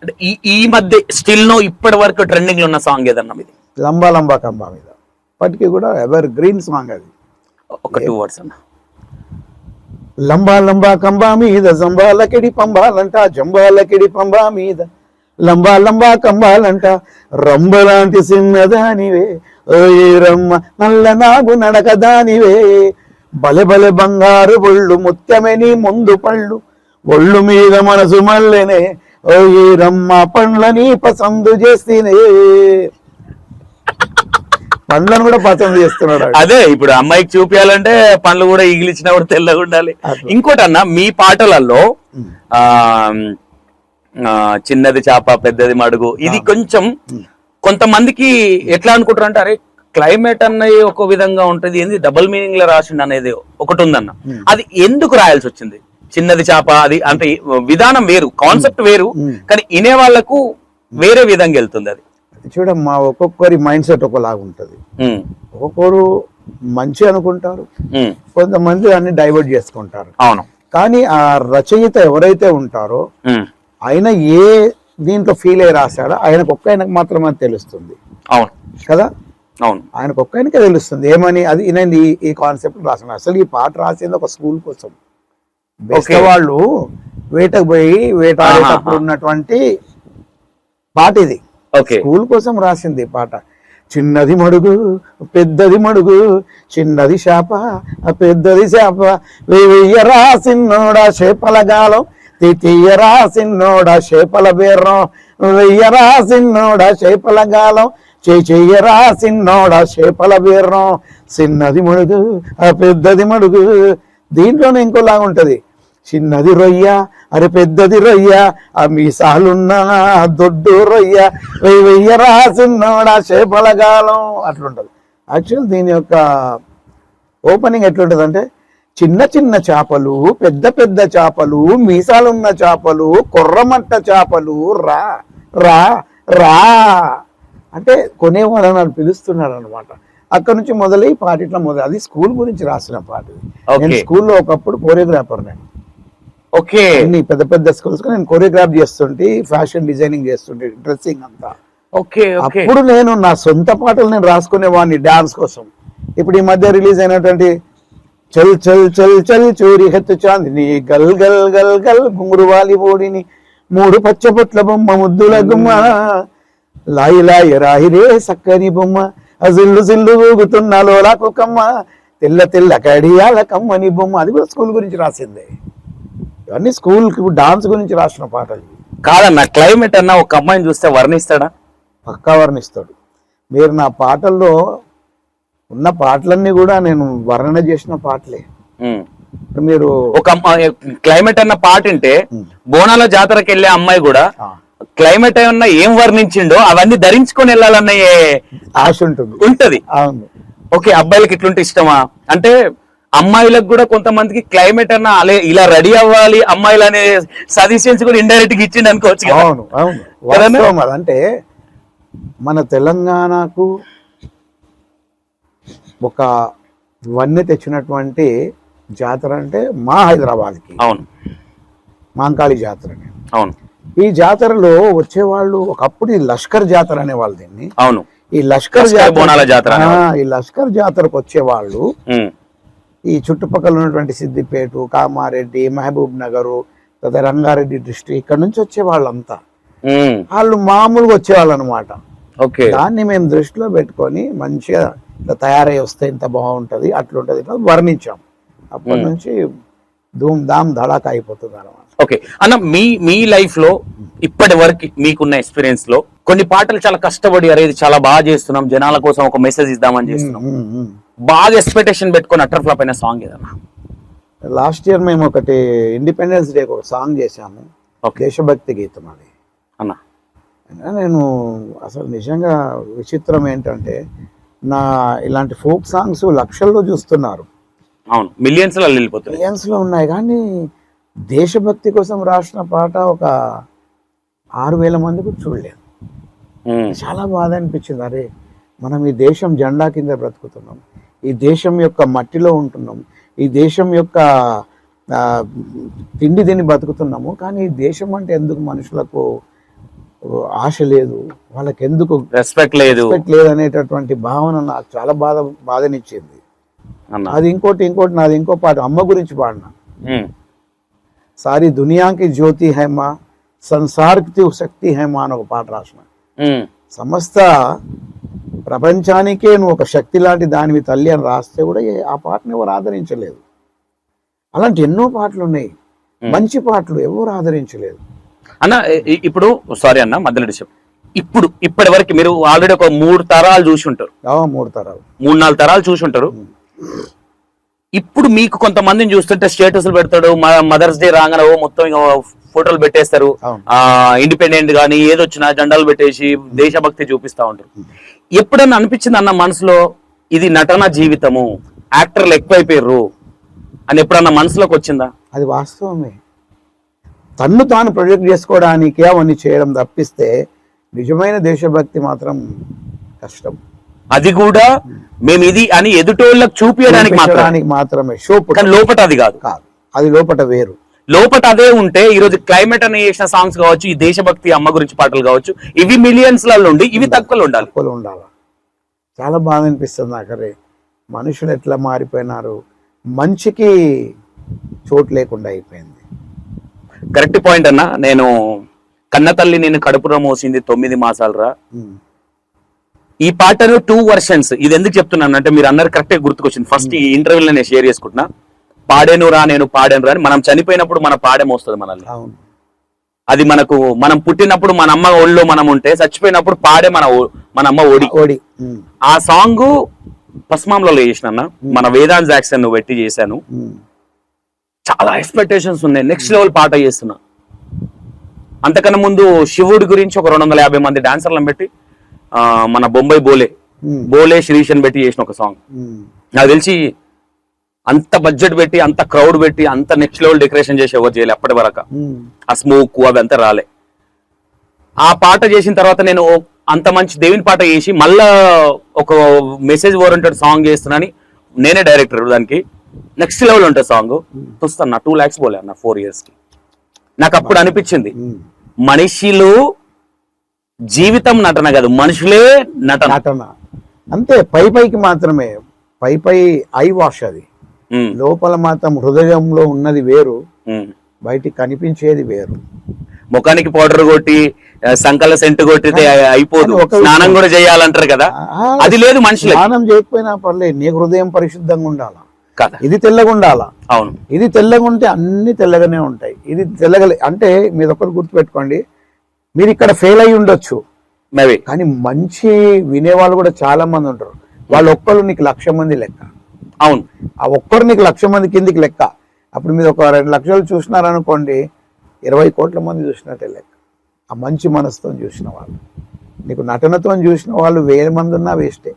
అంటే ఈ ఈ మధ్య స్టిల్ నో ఇప్పటి వరకు ట్రెండింగ్లో ఉన్న సాంగ్ ఏదన్నా ఇది లంబా లంబా కంబా మీద. ఇప్పటికీ కూడా ఎవర్ గ్రీన్ సాంగ్ అది. ఒక టూ వర్డ్స్ అన్న. లంబా లంబా కంబా మీద జంబాలకిడి పంబాలంట జంబాలకిడి పంబా మీద. లంబా లంబా కంబాలంట రంబలాంటి చిన్నదానివే. ఓయే రమ్మ నల్ల నాగు నడక దానివే బలె బలె బంగారు ఒళ్ళు ముత్యమని ముందు పళ్ళు. ఒళ్ళు మీద మనసు మల్లెనే ఓయే రమ్మ పండ్లని పసందు చేస్తేనే. పండ్లను కూడా పసందు చేస్తున్నాడు. అదే ఇప్పుడు అమ్మాయికి చూపించాలంటే పండ్లు కూడా ఈగిలిచ్చినా కూడా తెల్లగా ఉండాలి. ఇంకోటి అన్న మీ పాటలలో ఆ ఆ, చిన్నది చాప పెద్దది మడుగు ఇది కొంచెం కొంతమందికి ఎట్లా అనుకుంటారు అంటే అరే క్లైమేట్ అన్నది ఒక విధంగా ఉంటది ఏంది? డబుల్ మీనింగ్లో రాసిండు అనేది ఒకటి ఉందన్న అది ఎందుకు రాయాల్సి వచ్చింది? చిన్నది చాప అది అంటే విధానం వేరు కాన్సెప్ట్ వేరు కానీ వినే వాళ్ళకు వేరే విధంగా వెళ్తుంది అది. చూడమ్మా ఒక్కొక్కరి మైండ్ సెట్ ఒకలాగా ఉంటుంది. ఒక్కొక్కరు మంచి అనుకుంటారు. కొంతమంది దాన్ని డైవర్ట్ చేసుకుంటారు. అవును. కానీ ఆ రచయిత ఎవరైతే ఉంటారో ఆయన ఏ దీంట్లో ఫీల్ అయ్యి రాశాడో ఆయనకు ఒక్క ఆయనకు మాత్రమే అది తెలుస్తుంది. అవును. కదా? అవును. ఆయనకు ఒక్క ఆయనకే తెలుస్తుంది. ఏమని? అది నేను ఈ కాన్సెప్ట్ రాసిన అసలు ఈ పాట రాసింది ఒక స్కూల్ కోసం. వాళ్ళు వేటకు పోయి ఆహా. ఉన్నటువంటి పాట ఇది. ఓకే. స్కూల్ కోసం రాసింది పాట. చిన్నది మడుగు పెద్దది మడుగు చిన్నది శాప ఆ పెద్దది శాప వెయ్యరా సిన్నోడా చేపల గాలం తీయరా సిన్నోడా చేపల బీర్రం వెయ్యరా సిన్నోడా చేపల గాలం చే చెయ్యరా సిన్నోడా చేపల బీర్రం చిన్నది మడుగు పెద్దది మడుగు. దీంట్లోనే ఇంకోలాగా ఉంటది చిన్నది రొయ్య అరే పెద్దది రొయ్య ఆ మీసాలున్న దొడ్డు రొయ్య వెయ్యి వెయ్య రాసిన్నోడా చేపలగాలం అట్లుంటది యాక్చువల్ దీని యొక్క ఓపెనింగ్ ఎట్లుంటది అంటే చిన్న చిన్న చేపలు పెద్ద పెద్ద చేపలు మీసాలున్న చేపలు కొర్రమట్ట చేపలు రా రా రా అంటే కొనేవాళ్ళని వాళ్ళు పిలుస్తున్నారు అనమాట అక్కడ నుంచి మొదలై పాట ఇట్లా మొదలు అది స్కూల్ గురించి రాసిన పాట. నేను. స్కూల్లో ఒకప్పుడు కోరియోగ్రాఫర్ నేను ఓకే. అన్ని పెద్ద పెద్ద స్కూల్స్ నేను కొరియోగ్రాఫ్ చేస్తుంటే ఫ్యాషన్ డిజైనింగ్ చేస్తుంటే డ్రెస్సింగ్ అంతా. ఓకే అప్పుడు నేను నా సొంత పాటలు నేను రాసుకునేవాడిని డాన్స్ కోసం. ఇప్పుడు ఈ మధ్య రిలీజ్ అయినటువంటి చల్ చల్ చల్ చల్ చోరి హెత్తు చాందిని గల్ గల్ గల్ గల్ గుంగురు వాలి ఓడిని మూడు పచ్చబొట్ల బొమ్మ ముద్దుల గుమ్మ లాయి లాయి రాయి రే సక్కని బొమ్మ అజిల్లు సిల్లు ఊగుతున్న లోలా కుక్కమ్మ తెల్ల తెల్ల కడియాల కమ్మని బొమ్మ. అది కూడా స్కూల్ గురించి రాసిందే. ఇవన్నీ స్కూల్ డాన్స్ గురించి రాసిన పాటలు ఇవి. కాదన్న క్లైమేట్ అన్న ఒక అమ్మాయిని చూస్తే వర్ణిస్తాడా? పక్కా వర్ణిస్తాడు. మీరు నా పాటల్లో ఉన్న పాటలన్నీ కూడా నేను వర్ణన చేసిన పాటలే. మీరు ఒక క్లైమేట్ అన్న పాట అంటే బోనాల జాతరకి వెళ్ళే అమ్మాయి కూడా క్లైమేట్ ఏమన్నా ఏం వర్ణించిండో అవన్నీ ధరించుకొని వెళ్ళాలన్న ఆశ ఉంటుంది. ఉంటది. అవును. ఓకే అబ్బాయిలకి ఇట్లుంటే ఇష్టమా? అంటే అమ్మాయిలకు కూడా కొంతమందికి క్లైమేట్ అన్న అలే ఇలా రెడీ అవ్వాలి అమ్మాయిలు అనే సజెషన్స్ కూడా ఇండైరెక్ట్గా ఇచ్చిండు అనుకోవచ్చు. అవును అవును. అంటే మన తెలంగాణకు ఒక వన్నె తెచ్చినటువంటి జాతర అంటే మా హైదరాబాద్కి అవును మాంకాళి జాతర. అవును ఈ జాతరలో వచ్చేవాళ్ళు ఒకప్పుడు ఈ లష్కర్ జాతర అనేవాళ్ళు దీన్ని అవును ఈ లష్కర్ జాతర ఈ లష్కర్ జాతరకు వచ్చేవాళ్ళు. ఈ చుట్టుపక్కల ఉన్నటువంటి సిద్దిపేట కామారెడ్డి మహబూబ్ నగరు లేదా రంగారెడ్డి డిస్ట్రిక్ట్ ఇక్కడ నుంచి వచ్చే వాళ్ళంతా. వాళ్ళు మామూలుగా వచ్చేవాళ్ళు అనమాట ఓకే. దాన్ని మేము దృష్టిలో పెట్టుకొని మంచిగా ఇట్లా తయారై వస్తే ఇంత బాగుంటది అట్లుంటది ఇట్లా వర్ణించాం. అప్పటి నుంచి ధూమ్ ధామ్ ధడాకా అయిపోతుంది అనమాట ఓకే. అన్న మీ మీ లైఫ్లో ఇప్పటి వరకు మీకున్న ఎక్స్పీరియన్స్లో కొన్ని పాటలు చాలా కష్టపడి అరే చాలా బాగా చేస్తున్నాం జనాల కోసం ఒక మెసేజ్ ఇద్దామని చేస్తున్నాం. బాగా ఎక్స్పెక్టేషన్ పెట్టుకొని అటర్ ఫ్లాప్ అయిన సాంగ్ ఏదన్నా? లాస్ట్ ఇయర్ మేము ఒకటి ఇండిపెండెన్స్ డే ఒక సాంగ్ చేశాము. దేశభక్తి గీతం అది. అన్న? నేను అసలు నిజంగా విచిత్రం ఏంటంటే నా ఇలాంటి ఫోక్ సాంగ్స్ లక్షల్లో చూస్తున్నారు. అవును. మిలియన్స్ మిలియన్స్లో ఉన్నాయి. కానీ దేశభక్తి కోసం రాసిన పాట ఒక ఆరు వేల మంది కూడా చూడలేదు. చాలా బాధ అనిపించింది. అరే మనం ఈ దేశం జెండా కింద బ్రతుకుతున్నాం. ఈ దేశం యొక్క మట్టిలో ఉంటున్నాం ఈ దేశం యొక్క తిండి తిని బతుకుతున్నాము. కానీ ఈ దేశం అంటే ఎందుకు మనుషులకు ఆశ లేదు? వాళ్ళకి ఎందుకు రెస్పెక్ట్ లేదు. రెస్పెక్ట్ లేదు అనేటటువంటి భావన నాకు చాలా బాధ బాధనిచ్చింది. అది ఇంకోటి ఇంకోటి నాది ఇంకో పాట అమ్మ గురించి పాడిన. సారీ దునియాకి జ్యోతి హేమ సంసార్కి శక్తి హేమ అని ఒక పాట రాసిన. సమస్త ప్రపంచానికే నువ్వు ఒక శక్తి లాంటి దానివి తల్లి అని రాస్తే కూడా ఆ పాటను ఎవరు ఆదరించలేదు. అలాంటి ఎన్నో పాటలు ఉన్నాయి. మంచి పాటలు ఎవరు ఆదరించలేదు. అన్న ఇప్పుడు సారీ అన్న మధ్యలో డిస్టర్బ్. ఇప్పుడు ఇప్పటి వరకు మీరు ఆల్రెడీ ఒక మూడు తరాలు చూసి ఉంటారు. మూడు తరాలు. మూడు నాలుగు తరాలు చూసి ఉంటారు. ఇప్పుడు మీకు కొంతమందిని చూస్తుంటే స్టేటస్లు పెడతాడు మదర్స్ డే రాగానే ఓ మొత్తం ఫోటోలు పెట్టేస్తారు. ఆ ఇండిపెండెంట్ గానీ ఏదొచ్చినా జెండాలు పెట్టేసి దేశభక్తి చూపిస్తా ఉంటారు. ఎప్పుడన్నా అనిపించింది అన్న మనసులో ఇది నటన జీవితము యాక్టర్లు ఎక్కువైపోయారు అని ఎప్పుడన్నా మనసులోకి వచ్చిందా? అది వాస్తవమే. తన్ను తాను ప్రొజెక్ట్ చేసుకోవడానికి అవన్నీ చేయడం తప్పిస్తే నిజమైన దేశభక్తి మాత్రం కష్టం. అది కూడా మేము ఇది అని ఎదుటోళ్ళకి చూపించడానికి మాత్రం చూపించడానికి మాత్రమే. షో లోపట అది కాదు. కాదు. అది లోపట వేరు. లోపట అదే ఉంటే ఈ రోజు క్లైమేట్ అని చేసిన సాంగ్స్ కావచ్చు ఈ దేశభక్తి అమ్మ గురించి పాటలు కావచ్చు ఇవి మిలియన్స్లలో ఉండి ఇవి తక్కువలో ఉండాలి. తక్కువలో ఉండాలి. చాలా బాధ అనిపిస్తుంది అరే మనుషులు ఎట్లా మారిపోయినారు? మంచికి చోటు లేకుండా అయిపోయింది. కరెక్ట్ పాయింట్ అన్న. నేను కన్న తల్లి నేను కడుపులో మోసింది తొమ్మిది మాసాలరా. ఈ పాటను టూ వర్షన్స్ ఇది ఎందుకు చెప్తున్నాను అంటే మీరు అందరు కరెక్ట్ గుర్తుకొచ్చింది. ఫస్ట్ ఈ ఇంటర్వ్యూలో నేను షేర్ చేసుకుంటున్నా. పాడేను రా నేను పాడాను రా అని మనం చనిపోయినప్పుడు మన పాడేం వస్తుంది మనల్ని. అది మనకు మనం పుట్టినప్పుడు మన అమ్మ ఒళ్ళో మనం ఉంటే చచ్చిపోయినప్పుడు పాడే మన మన అమ్మ ఓడి ఉమ్. ఆ సాంగ్ పస్మాంలో చేసిన అన్న మన వేదాంత్ జాక్సన్ పెట్టి చేశాను. చాలా ఎక్స్పెక్టేషన్స్ ఉన్నాయి. నెక్స్ట్ లెవెల్ పాట చేస్తున్నా. అంతకన్నా ముందు శివుడి గురించి ఒక రెండు వందల యాభై మంది డాన్సర్లను పెట్టి మన బొంబాయి బోలే. బోలే శ్రీషన్ పెట్టి చేసిన ఒక సాంగ్. నాకు తెలిసి అంత బడ్జెట్ పెట్టి అంత క్రౌడ్ పెట్టి అంత నెక్స్ట్ లెవెల్ డెకరేషన్ చేసి ఎవరు చేయలే అప్పటి వరకు. ఆ స్మోక్ అవి అంతా రాలే. ఆ పాట చేసిన తర్వాత నేను అంత మంచి దేవుని పాట చేసి మళ్ళా ఒక మెసేజ్ ఓరియంటెడ్ సాంగ్ చేస్తున్నాని నేనే డైరెక్టర్ దానికి. నెక్స్ట్ లెవెల్ ఉంటుంది సాంగ్ చూస్తాను నా టూ ల్యాక్స్ పోలే అన్న ఫోర్ ఇయర్స్కి. నాకు అప్పుడు అనిపించింది. మనిషిలో జీవితం నటన కాదు మనుషులే నటన. నటన. అంతే పై పైకి మాత్రమే. పై పై ఐ వాష్ అది. లోపల మాత్రం హృదయంలో ఉన్నది వేరు. బయటికి కనిపించేది వేరు. ముఖానికి పౌడర్ కొట్టి సంకల సెంటు కొట్టితే అయిపోదు. స్నానం కూడా చేయాలంటారు కదా? అది లేదు మనుషులకి. స్నానం చేయకపోయినా పర్లేదు నీ హృదయం పరిశుద్ధంగా ఉండాలా? కదా? ఇది తెల్లగా ఉండాలా? అవును. ఇది తెల్లగా ఉంటే అన్ని తెల్లగానే ఉంటాయి. ఇది తెల్లగా లే- అంటే మీరు ఒకటి గుర్తుపెట్టుకోండి మీరు ఇక్కడ ఫెయిల్ అయి ఉండొచ్చు. కానీ మంచి వినేవాళ్ళు కూడా చాలా మంది ఉంటారు. వాళ్ళు ఒక్కరు నీకు లక్ష మంది లెక్క. అవును. ఆ ఒక్కరు నీకు లక్ష మంది కిందికి లెక్క. అప్పుడు మీరు ఒక రెండు లక్షలు చూసినారనుకోండి ఇరవై కోట్ల మంది చూసినట్టే లెక్క. ఆ మంచి మనసుతో చూసిన వాళ్ళు. నీకు నటనతో చూసిన వాళ్ళు వేల మంది ఉన్నా వేస్టే.